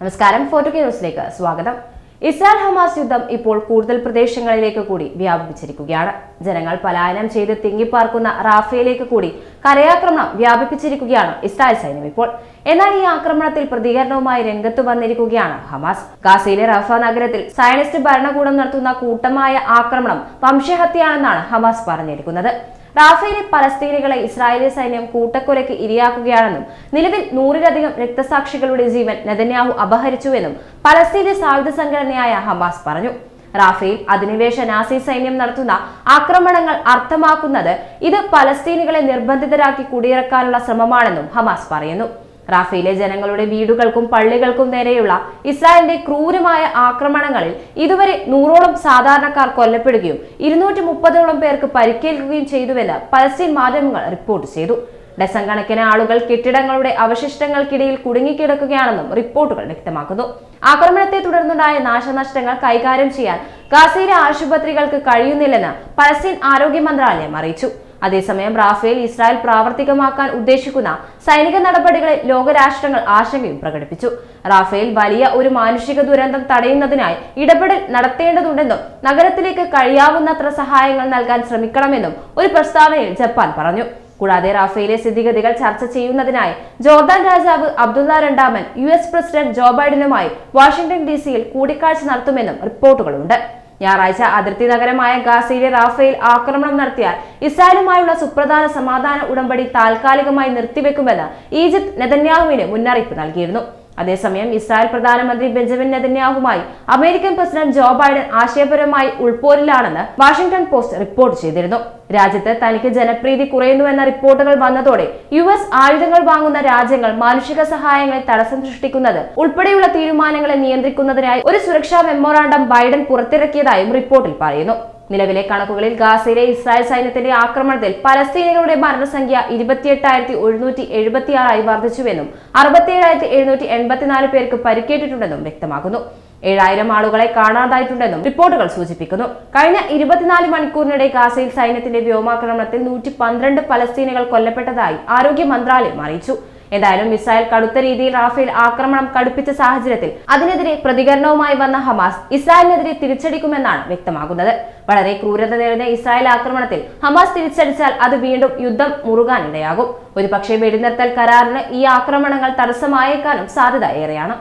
നമസ്കാരം. ഫോട്ടോ ന്യൂസിലേക്ക് സ്വാഗതം. ഇസ്രായേൽ ഹമാസ് യുദ്ധം ഇപ്പോൾ കൂടുതൽ പ്രദേശങ്ങളിലേക്ക് കൂടി വ്യാപിപ്പിച്ചിരിക്കുകയാണ്. ജനങ്ങൾ പലായനം ചെയ്ത് തിങ്ങിപ്പാർക്കുന്ന റാഫയിലേക്ക് കൂടി കരയാക്രമണം വ്യാപിപ്പിച്ചിരിക്കുകയാണ് ഇസ്രായേൽ സൈന്യം ഇപ്പോൾ. എന്നാൽ ഈ ആക്രമണത്തിൽ പ്രതികരണവുമായി രംഗത്ത് വന്നിരിക്കുകയാണ് ഹമാസ്. ഗാസയിലെ റഫ നഗരത്തിൽ സയനിസ്റ്റ് ഭരണകൂടം നടത്തുന്ന കൂട്ടമായ ആക്രമണം വംശഹത്യയാണെന്നാണ് ഹമാസ് പറഞ്ഞിരിക്കുന്നത്. റാഫയിലെ പലസ്തീനികളെ ഇസ്രായേലി സൈന്യം കൂട്ടക്കൊലയ്ക്ക് ഇരയാക്കുകയാണെന്നും നിലവിൽ നൂറിലധികം രക്തസാക്ഷികളുടെ ജീവൻ നെതന്യാഹു അപഹരിച്ചുവെന്നും പലസ്തീനി സായുധ സംഘടനയായ ഹമാസ് പറഞ്ഞു. റാഫേൽ അധിനിവേശ നാസി സൈന്യം നടത്തുന്ന ആക്രമണങ്ങൾ അർത്ഥമാക്കുന്നത് ഇത് പലസ്തീനികളെ നിർബന്ധിതരാക്കി കുടിയിറക്കാനുള്ള ശ്രമമാണെന്നും ഹമാസ് പറയുന്നു. റാഫയിലെ ജനങ്ങളുടെ വീടുകൾക്കും പള്ളികൾക്കും നേരെയുള്ള ഇസ്രായേലിന്റെ ക്രൂരമായ ആക്രമണങ്ങളിൽ ഇതുവരെ നൂറോളം സാധാരണക്കാർ കൊല്ലപ്പെടുകയും ഇരുന്നൂറ്റി മുപ്പതോളം പേർക്ക് പരിക്കേൽക്കുകയും ചെയ്തുവെന്ന് പലസ്തീൻ മാധ്യമങ്ങൾ റിപ്പോർട്ട് ചെയ്തു. ഡസൻ കണക്കിന് ആളുകൾ കെട്ടിടങ്ങളുടെ അവശിഷ്ടങ്ങൾക്കിടയിൽ കുടുങ്ങിക്കിടക്കുകയാണെന്നും റിപ്പോർട്ടുകൾ വ്യക്തമാക്കുന്നു. ആക്രമണത്തെ തുടർന്നുണ്ടായ നാശനഷ്ടങ്ങൾ കൈകാര്യം ചെയ്യാൻ ഗാസയിലെ ആശുപത്രികൾക്ക് കഴിയുന്നില്ലെന്ന് പലസ്തീൻ ആരോഗ്യ മന്ത്രാലയം അറിയിച്ചു. അതേസമയം റാഫേൽ ഇസ്രായേൽ പ്രാവർത്തികമാക്കാൻ ഉദ്ദേശിക്കുന്ന സൈനിക നടപടികളിൽ ലോകരാഷ്ട്രങ്ങൾ ആശങ്കയും പ്രകടിപ്പിച്ചു. റാഫേൽ വലിയ ഒരു മാനുഷിക ദുരന്തം തടയുന്നതിനായി ഇടപെടൽ നടത്തേണ്ടതുണ്ടെന്നും നഗരത്തിലേക്ക് കഴിയാവുന്നത്ര സഹായങ്ങൾ നൽകാൻ ശ്രമിക്കണമെന്നും ഒരു പ്രസ്താവനയിൽ ജപ്പാൻ പറഞ്ഞു. കൂടാതെ റാഫേലെ സ്ഥിതിഗതികൾ ചർച്ച ചെയ്യുന്നതിനായി ജോർദാൻ രാജാവ് അബ്ദുള്ള രണ്ടാമൻ യു എസ് പ്രസിഡന്റ് ജോ ബൈഡനുമായി വാഷിംഗ്ടൺ ഡി സിയിൽ കൂടിക്കാഴ്ച നടത്തുമെന്നും റിപ്പോർട്ടുകളുണ്ട്. ഞായറാഴ്ച അതിർത്തി നഗരമായ ഗാസയിലെ റാഫേൽ ആക്രമണം നടത്തിയാൽ ഇസ്രായേലുമായുള്ള സുപ്രധാന സമാധാന ഉടമ്പടി താൽക്കാലികമായി നിർത്തിവെക്കുമെന്ന് ഈജിപ്ത് നെതന്യാഹുവിന് മുന്നറിയിപ്പ് നൽകിയിരുന്നു. അതേസമയം ഇസ്രായേൽ പ്രധാനമന്ത്രി ബെഞ്ചമിൻ നെതന്യാഹുമായി അമേരിക്കൻ പ്രസിഡന്റ് ജോ ബൈഡൻ ആശയപരമായി ഉൾപോരിലാണെന്ന് വാഷിംഗ്ടൺ പോസ്റ്റ് റിപ്പോർട്ട് ചെയ്തിരുന്നു. രാജ്യത്ത് തനിക്ക് ജനപ്രീതി കുറയുന്നുവെന്ന റിപ്പോർട്ടുകൾ വന്നതോടെ യു എസ് ആയുധങ്ങൾ വാങ്ങുന്ന രാജ്യങ്ങൾ മാനുഷിക സഹായങ്ങളെ തടസ്സം സൃഷ്ടിക്കുന്നത് ഉൾപ്പെടെയുള്ള തീരുമാനങ്ങളെ നിയന്ത്രിക്കുന്നതിനായി ഒരു സുരക്ഷാ മെമ്മോറാണ്ടം ബൈഡൻ പുറത്തിറക്കിയതായും റിപ്പോർട്ടിൽ പറയുന്നു. നിലവിലെ കണക്കുകളിൽ ഗാസയിലെ ഇസ്രായേൽ സൈന്യത്തിന്റെ ആക്രമണത്തിൽ പലസ്തീനികളുടെ മരണസംഖ്യ ഇരുപത്തിയെട്ടായിരത്തി ഒരുന്നൂറ്റി എഴുപത്തിയാറായി വർദ്ധിച്ചുവെന്നും അറുപത്തിയേഴായിരത്തി എഴുന്നൂറ്റി എൺപത്തിനാല് പേർക്ക് പരിക്കേറ്റിട്ടുണ്ടെന്നും വ്യക്തമാക്കുന്നു. ഏഴായിരം ആളുകളെ കാണാതായിട്ടുണ്ടെന്നും റിപ്പോർട്ടുകൾ സൂചിപ്പിക്കുന്നു. കഴിഞ്ഞ ഇരുപത്തിനാല് മണിക്കൂറിനിടെ ഗാസയിൽ സൈന്യത്തിന്റെ വ്യോമാക്രമണത്തിൽ നൂറ്റി പന്ത്രണ്ട് പലസ്തീനുകൾ കൊല്ലപ്പെട്ടതായി ആരോഗ്യ മന്ത്രാലയം അറിയിച്ചു. എന്തായാലും മിസൈൽ കടുത്ത രീതിയിൽ റാഫേൽ ആക്രമണം കടുപ്പിച്ച സാഹചര്യത്തിൽ അതിനെതിരെ പ്രതികരണവുമായി വന്ന ഹമാസ് ഇസ്രായേലിനെതിരെ തിരിച്ചടിക്കുമെന്നാണ് വ്യക്തമാകുന്നത്. വളരെ ക്രൂരത നിറഞ്ഞ ഇസ്രായേൽ ആക്രമണത്തിൽ ഹമാസ് തിരിച്ചടിച്ചാൽ അത് വീണ്ടും യുദ്ധം മുറുകാനിടയാകും. ഒരുപക്ഷെ വെടിനിർത്തൽ കരാറിന് ഈ ആക്രമണങ്ങൾ തടസ്സമായേക്കാനും സാധ്യത ഏറെയാണ്.